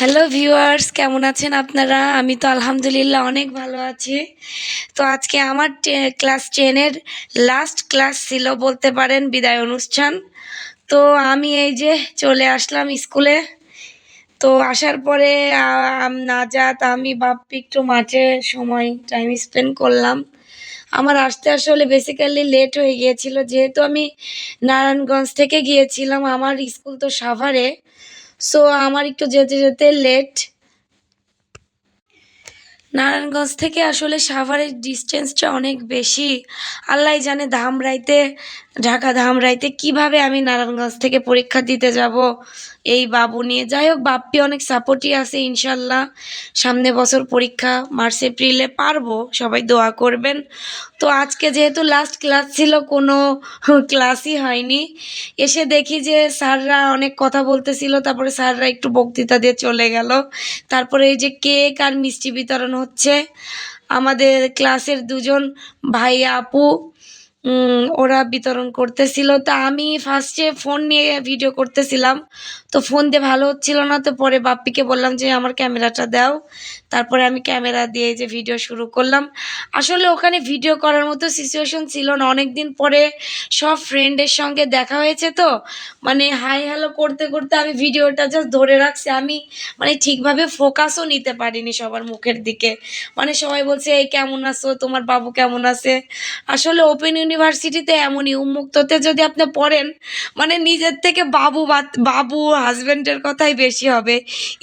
Hello viewers কেমন আছেন আপনারা? আমি তো আলহামদুলিল্লাহ অনেক ভালো আছি। তো আজকে আমার ক্লাস টেনের লাস্ট ক্লাস ছিল বলতে পারেন, বিদায় অনুষ্ঠান। তো আমি এই যে চলে আসলাম স্কুলে তো আসার পরে নাজাত, আমি, বাপ্পি একটু মাঠে সময় টাইম স্পেন্ড করলাম। আমার আসতে আসলে বেসিক্যালি লেট হয়ে গিয়েছিল। যেহেতু আমি নারায়ণগঞ্জ থেকে গিয়েছিলাম, আমার স্কুল তো সাভারে। সো আমার একটু যেতে যেতে লেট নারায়ণগঞ্জ থেকে আসলে সাভারের ডিস্টেন্সটা অনেক বেশি। আল্লাহ জানে ধামরাইতে ঢাকা ধামরাইতে কীভাবে আমি নারায়ণগঞ্জ থেকে পরীক্ষা দিতে যাব এই বাবু নিয়ে। যাই হোক, বাপ্পি অনেক সাপোর্টই আছে, ইনশাল্লাহ। সামনে বছর পরীক্ষা, মার্চ, এপ্রিলে পারব, সবাই দোয়া করবেন। তো আজকে যেহেতু লাস্ট ক্লাস ছিল, কোনো ক্লাসই হয়নি। এসে দেখি যে স্যাররা অনেক কথা বলতেছিল, তারপরে স্যাররা একটু বক্তৃতা দিয়ে চলে গেল। তারপরে এই যে কেক আর মিষ্টি বিতরণ হচ্ছে। আমাদের ক্লাসের দুজন ভাই, আপু ওরা বিতরণ করতেছিল। তা আমি ফার্স্টে ফোন নিয়ে ভিডিও করতেছিলাম। তো ফোন দিয়ে ভালো হচ্ছিল না, তো পরে বাপ্পিকে বললাম যে আমার ক্যামেরাটা দাও। তারপরে আমি ক্যামেরা দিয়ে যে ভিডিও শুরু করলাম। আসলে ওখানে ভিডিও করার মতো সিচুয়েশন ছিল না। অনেক দিন পরে সব ফ্রেন্ডের সঙ্গে দেখা হয়েছে তো। মানে হাই হ্যালো করতে করতে আমি ভিডিওটা জাস্ট ধরে রাখছি। আমি মানে ঠিকভাবে ফোকাসও নিতে পারিনি সবার মুখের দিকে। মানে সবাই বলছে, এই কেমন আছো? তোমার বাবু কেমন আছে? আসলে ওপেন ইউনিভার্সিটিতে এমনই। উন্মুক্ততে যদি আপনি পড়েন মানে নিজের থেকে বাবু বাবু হাজব্যান্ডের কথাই বেশি হবে।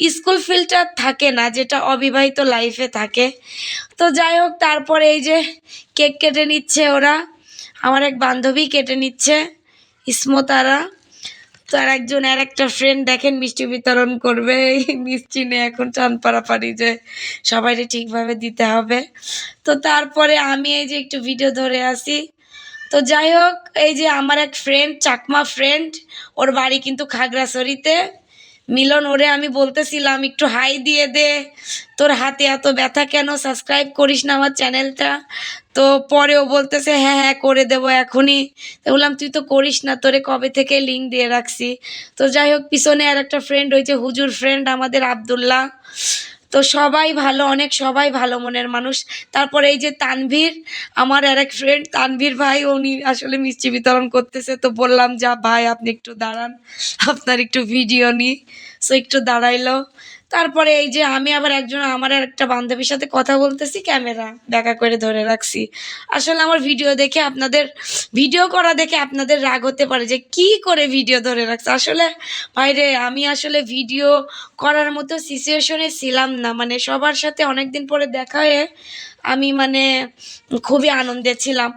স্কুল ফিল্ডটা থাকে না, যেটা অবিবাহিত লাইফে থাকে। তো যাই হোক, তারপরে এই যে কেক কেটে নিচ্ছে ওরা। আমার এক বান্ধবী কেটে নিচ্ছে ইসমতারা। তো আর একজন আর একটা ফ্রেন্ড দেখেন, মিষ্টি বিতরণ করবে। মিষ্টি নিয়ে এখন চান পাড়াপাড়ি যে সবাইকে ঠিকভাবে দিতে হবে। তো তারপরে আমি এই যে একটু ভিডিও ধরে আসি। তো যাই হোক, এই যে আমার এক ফ্রেন্ড চাকমা ফ্রেন্ড ওর বাড়ি কিন্তু খাগড়াছড়িতে। মিলন, ওরে আমি বলতেছিলাম, একটু হাই দিয়ে দে। তোর হাতে এত ব্যথা কেন? সাবস্ক্রাইব করিস না আমার চ্যানেলটা? তো পরেও বলতেছে হ্যাঁ হ্যাঁ করে দেবো এখনই। বললাম, তুই তো করিস না, তোরে কবে থেকে লিঙ্ক দিয়ে রাখছি? তো যাই হোক, পিছনে আর একটা ফ্রেন্ড হয়েছে হুজুর ফ্রেন্ড আমাদের আবদুল্লাহ। তো সবাই ভালো, অনেক সবাই ভালো মনের মানুষ। তারপরে এই যে তানভীর, আমার আর এক ফ্রেন্ড তানভীর ভাই, উনি আসলে মিষ্টি বিতরণ করতেছে। তো বললাম, যা ভাই, আপনি একটু দাঁড়ান। আপনার একটু ভিডিও নিই সো একটু দাঁড়াইলো। তারপরে এই যে আমি আবার একজন, আমার একটা বান্ধবীর সাথে কথা বলতেছি, ক্যামেরা দেখা করে ধরে রাখছি। আসলে আমার ভিডিও দেখে আপনাদের ভিডিও করা দেখে আপনাদের রাগ হতে পারে যে কি করে ভিডিও ধরে রাখছে। আসলে বাইরে আমি আসলে ভিডিও করার মতো সিচুয়েশনে ছিলাম না। মানে সবার সাথে অনেক দিন পরে দেখা হয়ে আমি মানে খুবই আনন্দে ছিলাম।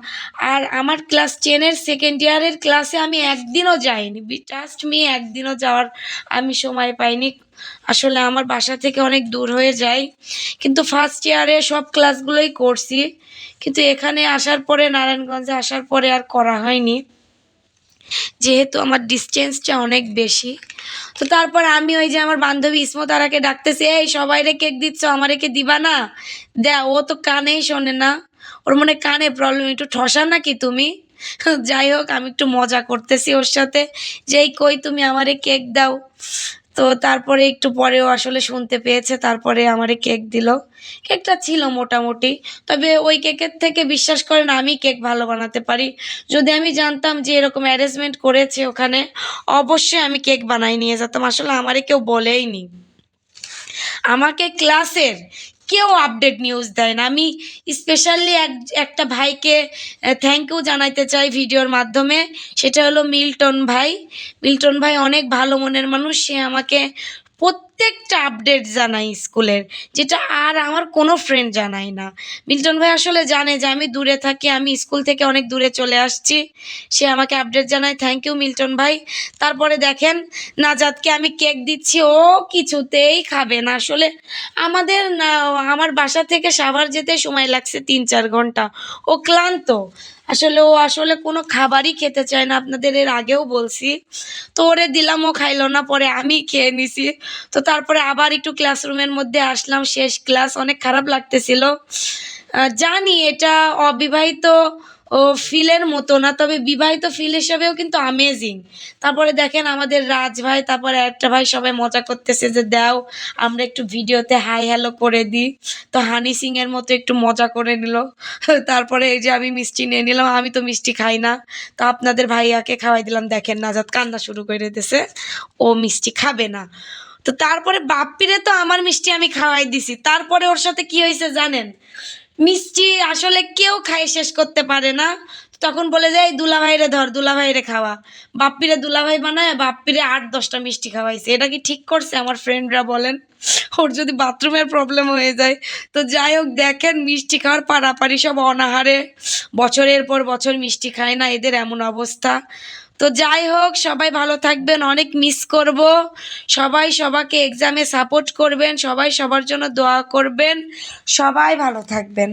আর আমার ক্লাস টেনের সেকেন্ড ইয়ারের ক্লাসে আমি একদিনও যাইনি। জাস্ট মি একদিনও যাওয়ার আমি সময় পাইনি। আসলে আমার বাসা থেকে অনেক দূর হয়ে যায় কিন্তু ফার্স্ট ইয়ারে সব ক্লাসগুলোই করছি। কিন্তু এখানে আসার পরে, নারায়ণগঞ্জে আসার পরে আর করা হয়নি। যেহেতু আমার ডিস্টেন্সটা অনেক বেশি। তো তারপর আমি ওই যে আমার বান্ধবী ইসমতারাকে ডাকতেছি, এই, সবাই রে কেক দিচ্ছ, আমার একে দিবা না? দে, ও তো কানেই শোনে না। ওর মনে কানে প্রবলেম একটু ঠসা নাকি তুমি? যাই হোক, আমি একটু মজা করতেছি ওর সাথে। যেই, কই তুমি আমারে কেক দাও। তো তারপরে একটু পরেও আসলে শুনতে পেয়েছে, তারপরে আমারে কেক দিল। কেকটা ছিল মোটামুটি। তবে ওই কেকের থেকে বিশ্বাস করেন আমি কেক ভালো বানাতে পারি। যদি আমি জানতাম যে এরকম অ্যারেঞ্জমেন্ট করেছে ওখানে, অবশ্যই আমি কেক বানাই নিয়ে যেতাম। আসলে আমারে কেউ বলেই নি আমাকে ক্লাসের কেউ আপডেট নিউজ দেয় না। আমি স্পেশালি এক, একটা ভাইকে থ্যাংক ইউ জানাইতে চাই ভিডিওর মাধ্যমে। সেটা হলো মিল্টন ভাই। মিল্টন ভাই অনেক ভালো মনের মানুষ। সে আমাকে প্রত্যেকটা আপডেট জানায় স্কুলের, যেটা আর আমার কোনো ফ্রেন্ড জানায় না। মিল্টন ভাই আসলে জানে যে আমি দূরে থাকি, আমি স্কুল থেকে অনেক দূরে চলে আসছি। সে আমাকে আপডেট জানায় থ্যাংক ইউ মিল্টন ভাই। তারপরে দেখেন, নাজাদকে আমি কেক দিচ্ছি, ও কিছুতেই খাবে না। আসলে আমাদের আমার বাসা থেকে সাভার যেতে সময় লাগছে তিন চার ঘণ্টা। ও ক্লান্ত। আসলে ও আসলে কোনো খাবারই খেতে চায় না, আপনাদের এর আগেও বলছি। তো ওরে দিলাম, ও খাইলো না, পরে আমি খেয়ে নিছি। তো তারপরে আবার একটু ক্লাসরুমের মধ্যে আসলাম, শেষ ক্লাস, অনেক খারাপ লাগতেছিল। জানি এটা অবিবাহিত ও ফিলের মতো না, তবে বিবাহিত ফিল হিসাবেও কিন্তু আমেজিং তারপরে দেখেন আমাদের রাজ ভাই, তারপরে একটা ভাই সবাই মজা করতেছে যে, দাও, আমরা একটু ভিডিওতে হাই হ্যালো করে দিই। তো হানি সিং এর মতো একটু মজা করে নিল। তারপরে এই যে আমি মিষ্টি নিয়ে নিলাম, আমি তো মিষ্টি খাই না। তো আপনাদের ভাইয়াকে খাওয়াই দিলাম। দেখেন নাজাত কান্না শুরু করে দিতেছে, ও মিষ্টি খাবে না। তো তারপরে বাপ্পিরে তো আমার মিষ্টি আমি খাওয়াই দিছি। তারপরে ওর সাথে কি হয়েছে জানেন? মিষ্টি আসলে কেউ খাই শেষ করতে পারে না। তখন বলে যে যায় দুলাভাইরে ধর, দুলাভাইরে খাওয়া। বাপ্পিরে দুলাভাই বানায়, বাপ্পিরে আট, দশটা মিষ্টি খাওয়াইছে। এটা কি ঠিক করছে আমার ফ্রেন্ডরা বলেন? ওর যদি বাথরুমের প্রবলেম হয়ে যায়। তো যাই হোক, দেখেন মিষ্টি খাওয়ার পাড়াপাড়ি সব অনাহারে। বছরের পর বছর মিষ্টি খায় না, এদের এমন অবস্থা। তো যাই হোক, সবাই ভালো থাকবেন, অনেক মিস করব। সবাই সবাকে এক্সামে সাপোর্ট করবেন, সবাই সবার জন্য দোয়া করবেন। সবাই ভালো থাকবেন।